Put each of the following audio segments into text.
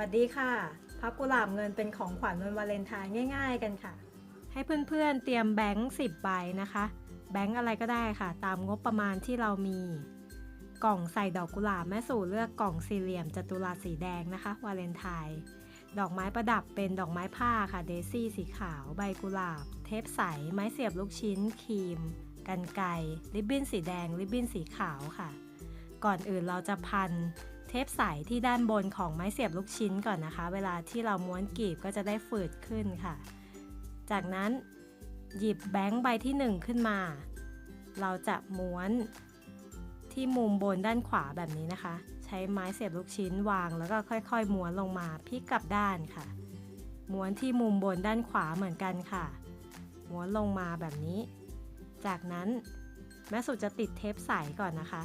วัสดีค่ะ พับกุหลาบเงินเป็นของขวัญวันวาเลนไทน์ง่าย ๆ กันค่ะ ให้เพื่อนๆเตรียมแบงค์10ใบนะคะ แบงค์อะไรก็ได้ค่ะ ตามงบประมาณที่เรามี กล่องใส่ดอกกุหลาบแม่สู่เลือกกล่องสี่เหลี่ยมจัตุรัสสีแดงนะคะ วาเลนไทน์ดอกไม้ประดับเป็นดอกไม้ผ้าค่ะเดซี่สีขาว ใบกุหลาบ เทปใส ไม้เสียบลูกชิ้น ครีม กันไกรริบบิ้นสีแดง ริบบิ้นสีขาวค่ะ ก่อนอื่นเราจะพัน เทปใสที่ด้านบนของไม้เสียบลูกชิ้นก่อนนะคะ เวลาที่เราม้วนกีบก็จะได้ฝืดขึ้นค่ะ จากนั้นหยิบแบงค์ใบที่ 1 ขึ้นมา เราจะม้วนที่มุมบนด้านขวาแบบนี้นะคะ ใช้ไม้เสียบลูกชิ้นวางแล้วก็ค่อยๆ ม้วนลงมาพลิกกลับด้านค่ะ ม้วนที่มุมบนด้านขวาเหมือนกันค่ะ ม้วนลงมาแบบนี้ จากนั้นแม่สุจะติดเทปใสก่อนนะคะ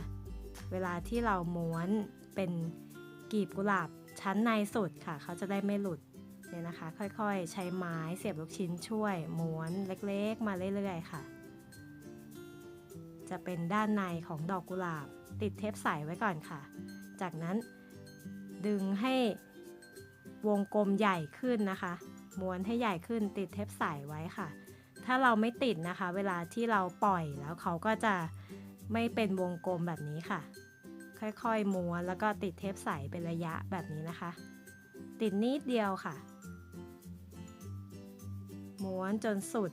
เวลาที่เราม้วน เป็นกลีบกุหลาบชั้นในสุดค่ะ เขาจะได้ไม่หลุดเนี่ยนะคะ ค่อยๆ ใช้ไม้เสียบลูกชิ้นช่วยม้วนเล็กๆ มาเรื่อยๆค่ะ จะเป็นด้านในของดอกกุหลาบ ติดเทปใสไว้ก่อนค่ะ จากนั้นดึงให้วงกลมใหญ่ขึ้นนะคะ ม้วนให้ใหญ่ขึ้นติดเทปใสไว้ค่ะ ถ้าเราไม่ติดนะคะ เวลาที่เราปล่อยแล้วเขาก็จะไม่เป็นวงกลมแบบนี้ค่ะ ค่อยๆม้วนแล้วก็ติดเทปใสเป็นระยะแบบนี้นะคะ ติดนิดเดียวค่ะ ม้วนจนสุด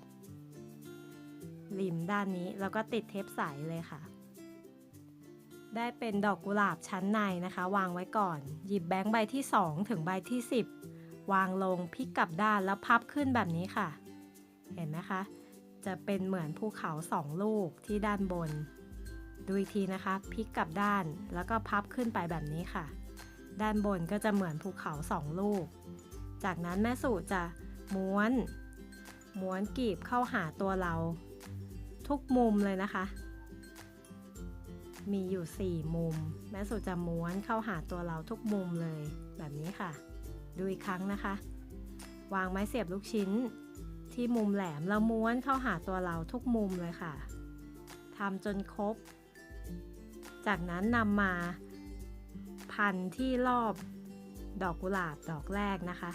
ริมด้านนี้แล้วก็ติดเทปใสเลยค่ะ ได้เป็นดอกกุหลาบชั้นในนะคะ วางไว้ก่อน หยิบแบงค์ใบที่ 2 ถึงใบที่ 10 วางลงพลิกกลับด้านแล้วพับขึ้นแบบนี้ค่ะ เห็นไหมคะ จะเป็นเหมือนภูเขาสองลูกที่ด้านบน ดูอีกทีนะคะพลิกกลับด้านแล้วก็พับขึ้นไปแบบนี้ค่ะ ด้านบนก็จะเหมือนภูเขาสองลูก จากนั้นแม่สู่จะม้วน ม้วนกรีบเข้าหาตัวเรา ทุกมุมเลยนะคะ มีอยู่ 4 มุม แม่สู่จะม้วนเข้าหาตัวเราทุกมุมเลยแบบนี้ค่ะ ดูอีกครั้งนะคะ วางไม้เสียบลูกชิ้น ที่มุมแหลมแล้วม้วนเข้าหาตัวเราทุกมุมเลยค่ะทำจนครบ จากนั้นนำมาพันที่รอบดอกกุหลาบดอกแรกนะคะ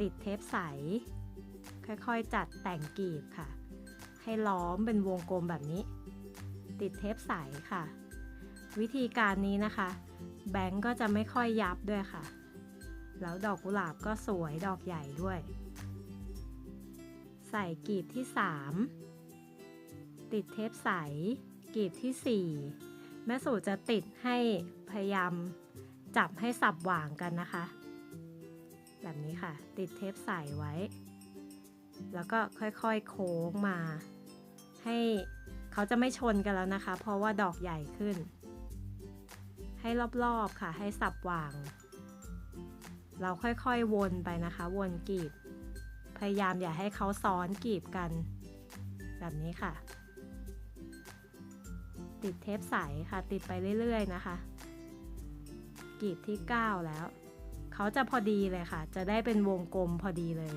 ติดเทปใส ค่อยๆจัดแต่งกลีบค่ะ ให้ล้อมเป็นวงกลมแบบนี้ ติดเทปใสค่ะ วิธีการนี้นะคะ แบงก์ก็จะไม่ค่อยยับด้วยค่ะ แล้วดอกกุหลาบก็สวยดอกใหญ่ด้วย ใส่กลีบที่ 3 ติดเทปใส กลีบที่ 4 แม่สู่จะติดให้พยายามจับให้สับหว่างกันนะคะ แบบนี้ค่ะ ติดเทปใสไว้ แล้วก็ค่อยๆโค้งมา ให้เขาจะไม่ชนกันแล้วนะคะ เพราะว่าดอกใหญ่ขึ้น ให้รอบๆค่ะ ให้สับหว่าง เราค่อยๆวนไปนะคะ วนกลีบ พยายามอย่าให้เขาซ้อนกลีบกัน แบบนี้ค่ะ ติดเทปใสค่ะ ติดไปเรื่อยๆนะคะกลีบที่ 9 แล้ว เขาจะพอดีเลยค่ะ จะได้เป็นวงกลมพอดีเลย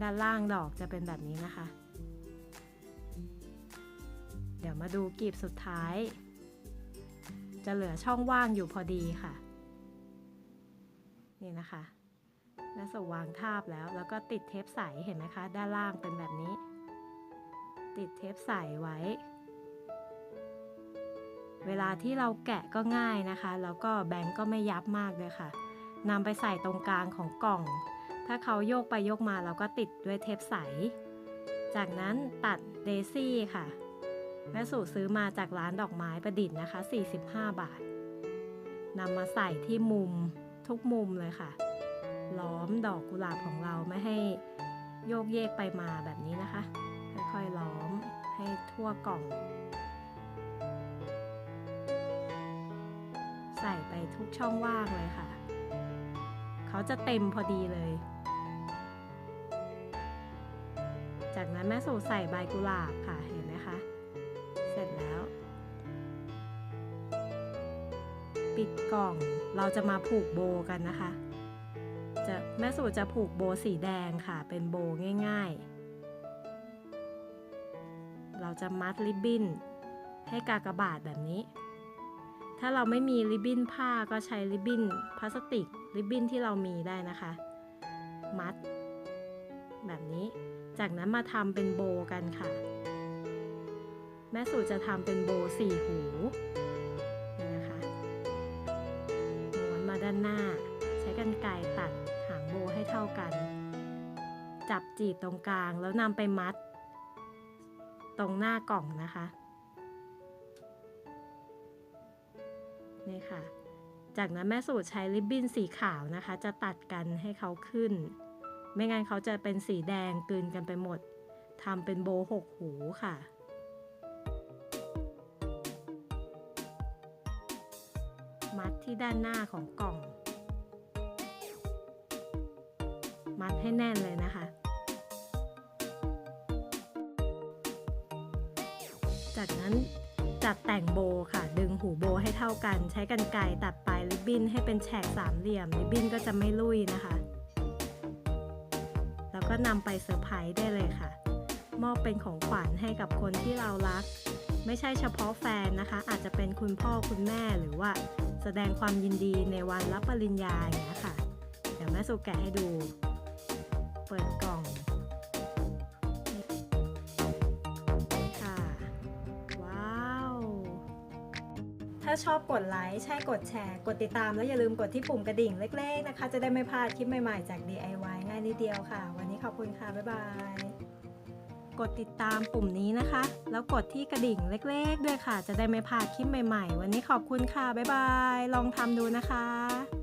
ด้านล่างดอกจะเป็นแบบนี้นะคะ เดี๋ยวมาดูกลีบสุดท้าย จะเหลือช่องว่างอยู่พอดีค่ะ นี่นะคะแล้วสวางทาบแล้ว แล้วก็ติดเทปใสเห็นไหมคะ ด้านล่างเป็นแบบนี้ ติดเทปใสไว้ เวลาที่เราแกะก็ง่ายนะคะ แล้วก็แบงก์ก็ไม่ยับมากเลยค่ะนำไปใส่ตรงกลางของกล่อง ถ้าเขาโยกไปโยกมาเราก็ติดด้วยเทปใส จากนั้นตัดเดซี่ค่ะแม่สู่ซื้อมาจากร้านดอกไม้ประดิษฐ์นะคะ 45 บาทนำมาใส่ที่มุมทุกมุมเลยค่ะ ล้อมดอกกุหลาบของเราไม่ให้โยกเยกไปมาแบบนี้นะคะ ให้ทั่วกล่อง ใส่ไปทุกช่องว่างเลยค่ะ เขาจะเต็มพอดีเลย จากนั้นแม่สู่ใส่ใบกุหลาบค่ะเห็นไหมคะ เสร็จแล้ว ปิดกล่องเราจะมาผูกโบกันนะคะ จะแม่สู่จะผูกโบสีแดงค่ะ เป็นโบง่าย ๆ เราจะมัดริบบิ้นให้กากบาทแบบนี้ ถ้าเราไม่มีริบบิ้นผ้าก็ใช้ริบบิ้นพลาสติกริบบิ้นที่เรามีได้นะคะ มัด แบบนี้ จากนั้นมาทำเป็นโบกันค่ะ แม่สูตรจะทำเป็นโบสี่หูนี่นะคะม้วนมาด้านหน้า ใช้กรรไกรตัดหางโบให้เท่ากัน จับจีบตรงกลางแล้วนำไปมัด ตรงหน้ากล่องนะคะ นี่ค่ะ จากนั้นแม่สูตรใช้ริบบิ้นสีขาวนะคะ จะตัดกันให้เขาขึ้น ไม่งั้นเขาจะเป็นสีแดงกลืนกันไปหมดทำเป็นโบหกหูค่ะมัดที่ด้านหน้าของกล่อง มัดให้แน่นเลยนะคะ จากนั้นจัดแต่งโบค่ะ ดึงหูโบให้เท่ากัน ใช้กรรไกรตัดปลายริบบิ้นให้เป็นแฉกสามเหลี่ยม ริบบิ้นก็จะไม่ลุยนะคะ แล้วก็นำไปเซอร์ไพรส์ได้เลยค่ะ มอบเป็นของขวัญให้กับคนที่เรารัก ไม่ใช่เฉพาะแฟนนะคะ อาจจะเป็นคุณพ่อคุณแม่หรือว่า แสดงความยินดีในวันรับปริญญาอย่างนี้ค่ะ เดี๋ยวแม่สุกแกะให้ดู เปิดกล่อง ถ้าชอบกดไลค์ใช่กดแชร์ กดติดตามแล้วอย่าลืมกดที่ปุ่มกระดิ่งเล็กๆนะคะ จะได้ไม่พลาดคลิปใหม่ๆจาก DIY ง่ายนิดเดียวค่ะ วันนี้ขอบคุณค่ะ บ๊ายบาย กดติดตามปุ่มนี้นะคะ แล้วกดที่กระดิ่งเล็กๆ ด้วยค่ะ จะได้ไม่พลาดคลิปใหม่ๆ วันนี้ขอบคุณค่ะ บ๊ายบาย ลองทำดูนะคะ